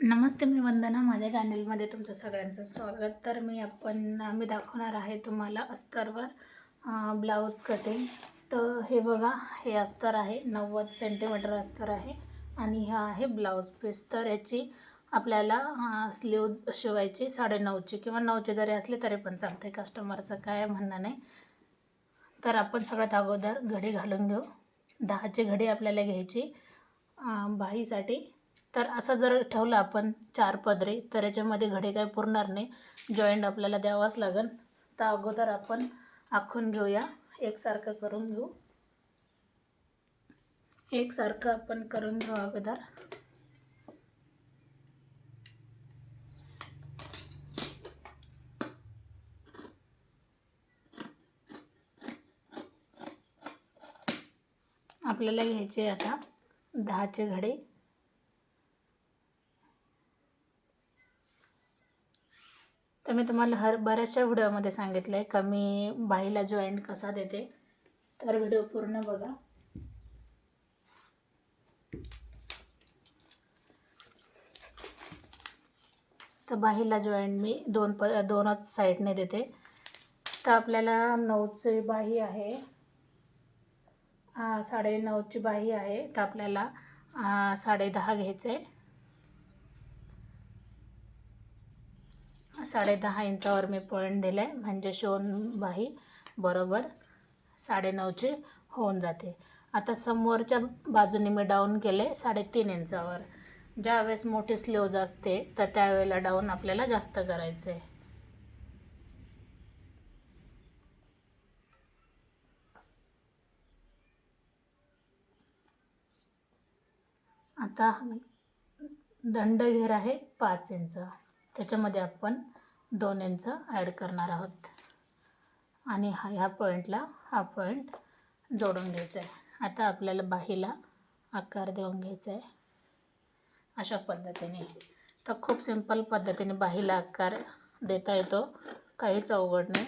नमस्ते मी वंदना माझ्या चॅनलमध्ये तुमचं सगळ्यांचं स्वागत. तर मी आपण मी दाखवणार आहे तुम्हाला अस्तरवर ब्लाऊज कटिंग. तर हे बघा हे अस्तर आहे नव्वद सेंटीमीटर अस्तर आहे आणि हा आहे ब्लाऊज पीस तर याची आपल्याला स्लीव शिवायची साडेनऊची किंवा नऊची जरी असली तरी पण चालते. कस्टमरचं काय म्हणणं नाही. तर आपण सगळ्यात अगोदर घडी घालून घेऊ. दहाची घडी आपल्याला घ्यायची. बाईसाठी बाहीसाठी तर असं जर ठेवलं आपण चार पदरे तर याच्यामध्ये घडे काय पुरणार नाही. जॉईंट आपल्याला द्यावाच लागेल. तर अगोदर आपण आखून घेऊया. एकसारखं करून घेऊ. एकसारखं आपण करून घेऊ अगोदर. आपल्याला घ्यायचे आता दहाचे घडे. मी तुम्हाला हर बऱ्याचशा व्हिडिओमध्ये सांगितलं आहे का मी बाईला जॉईंट कसा देते तर व्हिडिओ पूर्ण बघा. तर बाहीला जॉईंट मी दोन प दोनच साईडने देते. तर आपल्याला नऊची बाही आहे. साडे नऊची बाही आहे. तर आपल्याला साडे दहा घ्यायचं. आहे साडेदहा इंचावर मी पॉईंट दिला आहे म्हणजे शोन बाही बरोबर साडेनऊची होऊन जाते. आता समोरच्या बाजूने मी डाऊन केले साडेतीन इंचावर. ज्यावेळेस मोठी स्लीव्ज असते तर त्यावेळेला डाऊन आपल्याला जास्त करायचं आहे आता दंड घेर आहे पाच इंच. त्याच्यामध्ये आपण दोन इंच ॲड करणार आहोत. आणि हा ह्या पॉईंटला हा पॉईंट जोडून घ्यायचा आहे आता आपल्याला बाहीला आकार देऊन घ्यायचा आहे अशा पद्धतीने. तर खूप सिंपल पद्धतीने बाहीला आकार देता येतो. काहीच अवघड नाही.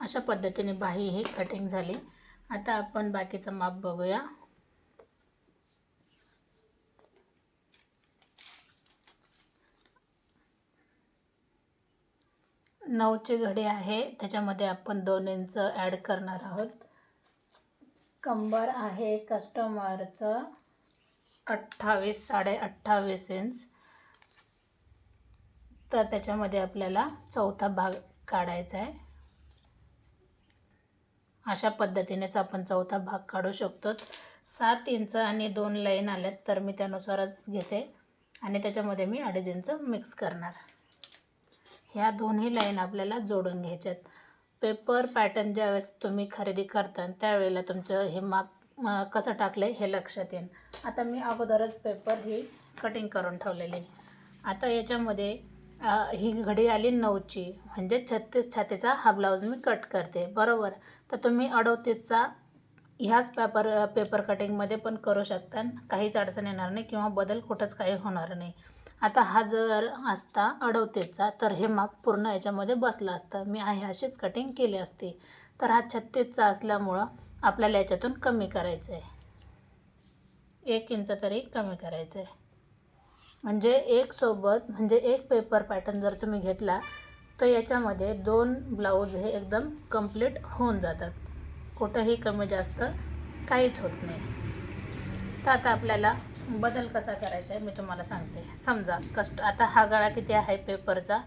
अशा पद्धतीने बाही ही कटिंग झाली. आता आपण बाकीचं माप बघूया. नऊची घडी आहे त्याच्यामध्ये आपण दोन इंच ॲड करणार आहोत. कंबर आहे कस्टमरचं अठ्ठावीस साडे अठ्ठावीस इंच. तर त्याच्यामध्ये आपल्याला चौथा भाग काढायचा आहे. अशा पद्धतीनेच आपण चौथा भाग काढू शकतो. सात इंच आणि दोन लाईन आल्यात तर मी त्यानुसारच घेते आणि त्याच्यामध्ये मी अडीच इंच मिक्स करणार. ह्या दोन्ही लाईन आपल्याला जोडून घ्यायच्यात. पेपर पॅटर्न ज्यावेळेस तुम्ही खरेदी करता त्यावेळेला तुमचं हे माप कसं टाकलं आहे हे लक्षात येईल आता मी अगोदरच पेपर ही कटिंग करून ठेवलेली. आहे. आता याच्यामध्ये ही घडी आली नऊची. म्हणजे छत्तीस छातीचा हा ब्लाऊज मी कट करते. बरोबर? तर तुम्ही अडोतीसचा ह्याच पेपर पेपर कटिंगमध्ये पण करू शकता. काहीच अडचण येणार नाही किंवा बदल कुठंच काही होणार नाही. आता हा जर असता अडवतेचा तर हे माप पूर्ण याच्यामध्ये बसलं असतं. मी आहे अशीच कटिंग केली असती. तर हा छत्तीसचा असल्यामुळं आपल्याला याच्यातून कमी करायचं आहे एक इंच तरी कमी करायचं आहे म्हणजे एक सोबत म्हणजे एक पेपर पॅटर्न जर तुम्ही घेतला तर याच्यामध्ये दोन ब्लाऊज हे एकदम कंप्लीट होऊन जातात. कुठंही कमी जास्त काहीच होत नाही. तर आता आपल्याला बदल कसा करायचा आहे मी तुम्हाला सांगते. समजा कस्ट आता हा गळा किती आहे पेपरचा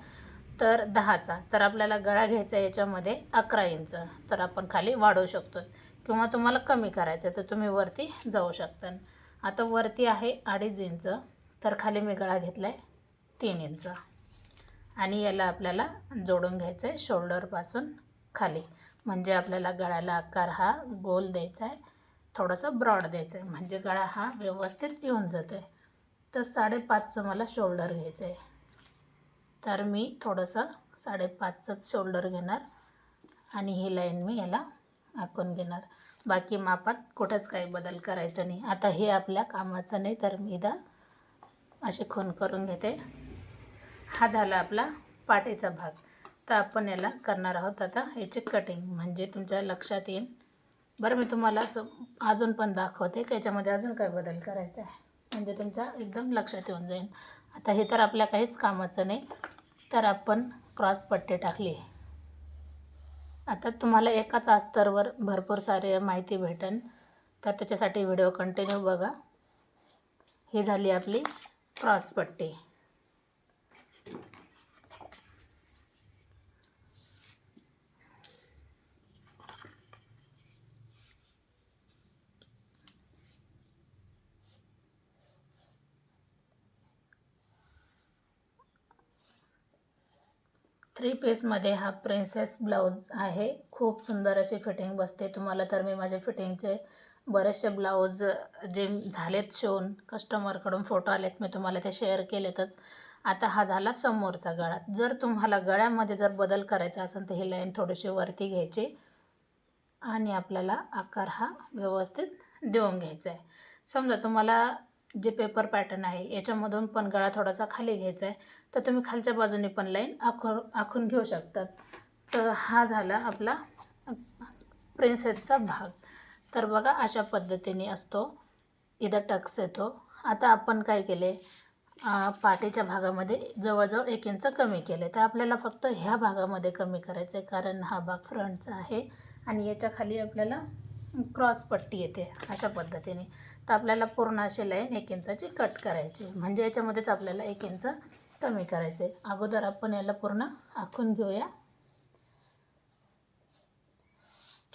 तर दहाचा. तर आपल्याला गळा घ्यायचा आहे याच्यामध्ये अकरा इंच. तर आपण खाली वाढवू शकतो. किंवा तुम्हाला कमी करायचं आहे तर तुम्ही वरती जाऊ शकता. आता वरती आहे अडीच इंच. तर खाली मी गळा घेतला आहे तीन इंच. आणि याला आपल्याला जोडून घ्यायचं आहे शोल्डरपासून खाली. म्हणजे आपल्याला गळ्याला आकार हा गोल द्यायचा आहे थोडंसं ब्रॉड द्यायचं आहे म्हणजे गळा हा व्यवस्थित येऊन जातो आहे तर साडेपाचचं मला शोल्डर घ्यायचं आहे तर मी थोडंसं साडेपाचचंच शोल्डर घेणार. आणि ही लाईन मी याला आखून घेणार. बाकी मापात कुठंच काही बदल करायचा नाही. आता हे आपल्या कामाचं नाही तर मी इथं असे खून करून घेते. हा झाला आपला पाटीचा भाग. तर आपण याला करणार आहोत आता याची कटिंग म्हणजे तुमच्या लक्षात येईल. बरं मी तुम्हाला असं अजून पण दाखवते की याच्यामध्ये अजून काय बदल करायचा आहे. म्हणजे तुमच्या एकदम लक्षात येऊन जाईल. आता हे तर आपल्या काहीच कामाचं नाही. तर आपण क्रॉस पट्टी टाकली. आता तुम्हाला एकाच अस्तरवर भरपूर सारे माहिती भेटेल तर त्याच्यासाठी व्हिडिओ कंटिन्यू बघा. ही झाली आपली क्रॉस पट्टी थ्री पीसमध्ये हा प्रिन्सेस ब्लाऊज आहे. खूप सुंदर अशी फिटिंग बसते तुम्हाला. तर मी माझ्या फिटिंगचे बरेचसे ब्लाऊज जे झालेत शिवून कस्टमरकडून फोटो आलेत मी तुम्हाला ते शेअर केलेतच. आता हा झाला समोरचा गळा. जर तुम्हाला गळ्यामध्ये जर बदल करायचा असेल तर ही लाईन थोडीशी वरती घ्यायची आणि आपल्याला आकार हा व्यवस्थित देऊन घ्यायचा आहे. समजा तुम्हाला जे पेपर पॅटर्न आहे याच्यामधून पण गळा थोडासा खाली घ्यायचा आहे तर तुम्ही खालच्या बाजूने पण लाईन आखून आखून घेऊ शकतात तर हा झाला आपला प्रिन्सेसचा भाग. तर बघा अशा पद्धतीने असतो. इथं टक्स येतो. आता आपण काय केले? पाठीच्या भागामध्ये जवळजवळ एक इंच कमी केले. तर आपल्याला फक्त ह्या भागामध्ये कमी करायचं आहे कारण हा भाग फ्रंटचा आहे आणि याच्या खाली आपल्याला क्रॉस पट्टी येते अशा पद्धतीने. तर आपल्याला पूर्ण अशी लाईन एक इंचाची कट करायची. म्हणजे याच्यामध्येच आपल्याला एक इंच कमी करायचे अगोदर आपण याला पूर्ण आखून घेऊया.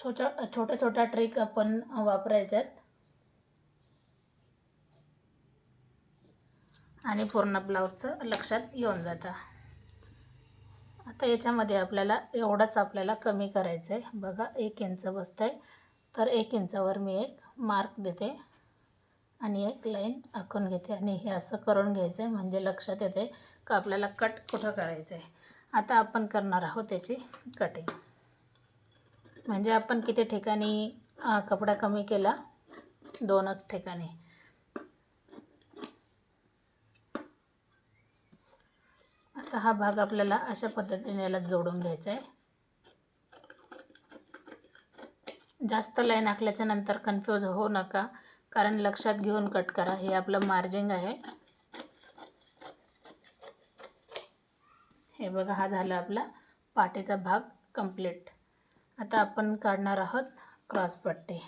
छोट्या छोट्या छोट्या ट्रिक आपण वापरायच्यात. आणि पूर्ण ब्लाऊजचं लक्षात येऊन जातं. आता याच्यामध्ये आपल्याला एवढंच आपल्याला कमी करायचं आहे बघा एक इंच बसतं आहे तर एक इंचावर मी एक मार्क देते. आणि एक लाईन आखून घेते. आणि हे असं करून घ्यायचं आहे म्हणजे लक्षात येते का आपल्याला कट कुठं करायचं आहे आता आपण करणार आहोत त्याची कटिंग म्हणजे आपण किती ठिकाणी कपडा कमी केला? दोनच ठिकाणी. आता हा भाग आपल्याला अशा पद्धतीने याला जोडून घ्यायचा आहे जास्त लाईन आखल्याच्या नंतर कन्फ्यूज होऊ नका कारण लक्षात घेऊन कट करा. हे आपलं मार्जिंग आहे. हे बघा हा झाला आपला पाठीचा भाग कंप्लीट आता आपण काढणार आहोत क्रॉस पट्टी.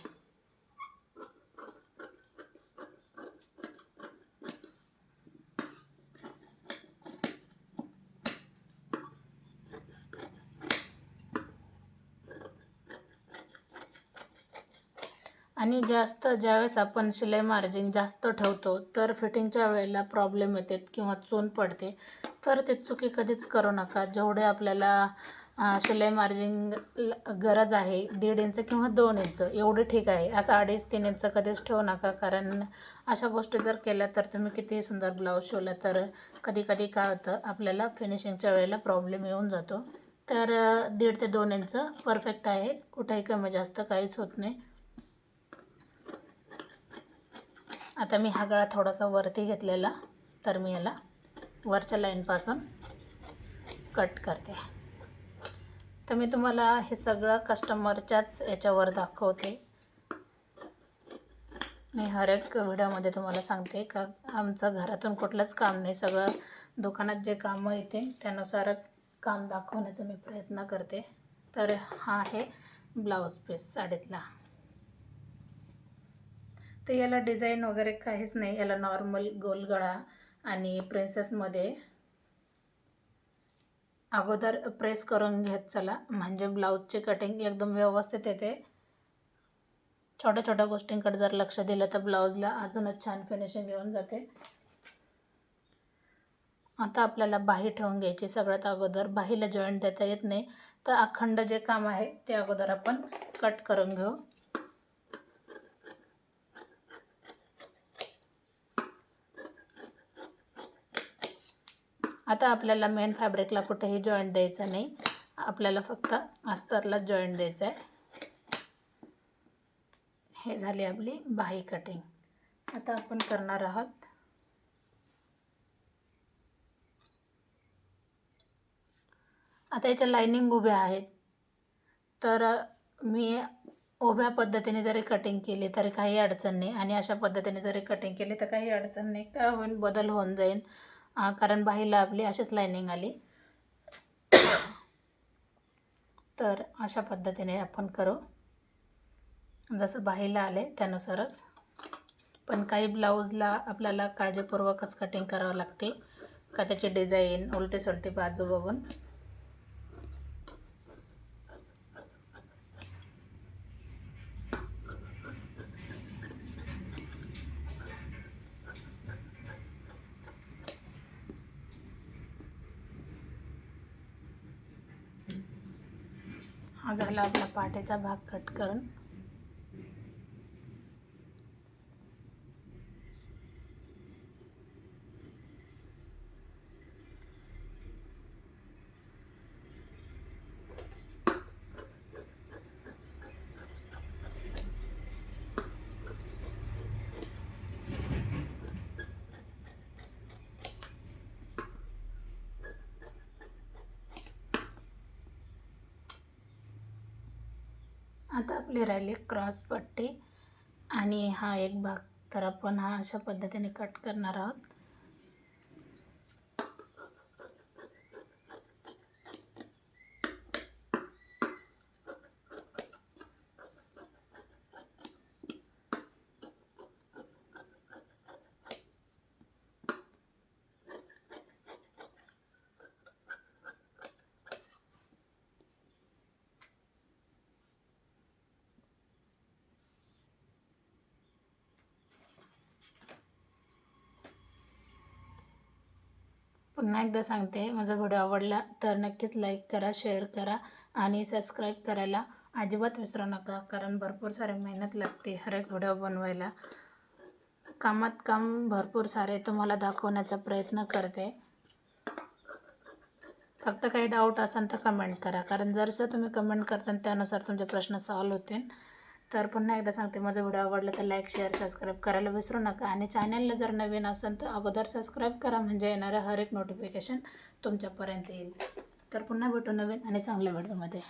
आणि जास्त ज्यावेळेस आपण शिलाई मार्जिन जास्त ठेवतो तर फिटिंगच्या वेळेला प्रॉब्लेम येतात किंवा चून पडते. तर ते चुकी कधीच करू नका. जेवढे आपल्याला शिलाई मार्जिन गरज आहे दीड इंच किंवा दोन इंच एवढं ठीक आहे. असं अडीच तीन इंच कधीच ठेवू नका कारण अशा गोष्टी जर केल्या तर तुम्ही कितीही सुंदर ब्लाऊज शिवला तर कधी कधी काय होतं आपल्याला फिनिशिंगच्या वेळेला प्रॉब्लेम येऊन जातो. तर दीड ते दोन इंच परफेक्ट आहे. कुठेही कमी जास्त काहीच होत नाही. आता मी हा गळा थोडासा वरती घेतलेला तर मी याला वरच्या लाईनपासून कट करते. तर मी तुम्हाला हे सगळं कस्टमरच्याच याच्यावर दाखवते. मी हर एक व्हिडिओमध्ये तुम्हाला सांगते का आमचं घरातून कुठलंच काम नाही. सगळं दुकानात जे कामं येते त्यानुसारच काम दाखवण्याचा मी प्रयत्न करते. तर हा आहे ब्लाऊज पीस साडीतला. तर याला डिझाईन वगैरे काहीच नाही. याला नॉर्मल गोलगळा आणि प्रिन्सेसमध्ये अगोदर प्रेस करून घेत चला. म्हणजे ब्लाऊजची कटिंग एकदम व्यवस्थित येते. छोट्या छोट्या गोष्टींकडे जर लक्ष दिलं तर ब्लाऊजला अजूनच छान फिनिशिंग येऊन जाते. आता आपल्याला बाही ठेवून घ्यायची. सगळ्यात अगोदर बाहीला जॉईंट देता येत नाही. तर अखंड जे काम आहे ते अगोदर आपण कट करून घेऊ. आता आपल्याला मेन फॅब्रिकला कुठेही जॉईंट द्यायचं नाही. आपल्याला फक्त अस्तरला जॉईंट द्यायचं आहे. हे झाली आपली बाही कटिंग आता आपण करणार आहोत. आता याच्या लाईनिंग उभ्या आहेत. तर मी उभ्या पद्धतीने जरी कटिंग केली तरी काही अडचण नाही. आणि अशा पद्धतीने जरी कटिंग केली तर काही अडचण नाही. का होईल बदल होऊन जाईल कारण बाहीला आपली अशीच लायनिंग आली. तर अशा पद्धतीने आपण करू. जसं बाहीला आले त्यानुसारच. पण काही ब्लाऊजला आपल्याला काळजीपूर्वकच कटिंग करावं लागते. का त्याची डिझाईन उलटी सुलटी बाजू बघून. हा झाला आपला पाठीचा भाग कट करून. आता आपली राहिली क्रॉस पट्टी आणि हा एक भाग. तर आपण हा अशा पद्धतीने कट करणार आहोत. पुन्हा एकदा सांगते माझा व्हिडिओ आवडला तर नक्कीच लाईक करा शेअर करा आणि सबस्क्राईब करायला अजिबात विसरू नका कारण भरपूर सारे मेहनत लागते हर एक व्हिडिओ बनवायला. कामात काम भरपूर सारे तुम्हाला दाखवण्याचा प्रयत्न करते. फक्त काही डाऊट असेल तर कमेंट करा कारण जरसं तुम्ही कमेंट करता त्यानुसार तुमचे प्रश्न सॉल्व होतील. तर पुन्हा एकदा सांगते माझा व्हिडिओ आवडला तर लाईक शेअर सबस्क्राईब करायला विसरू नका. आणि चॅनलला जर नवीन असेल तर अगोदर सबस्क्राईब करा म्हणजे येणारं हर एक नोटिफिकेशन तुमच्यापर्यंत येईल. तर पुन्हा भेटू नवीन आणि चांगल्या व्हिडिओमध्ये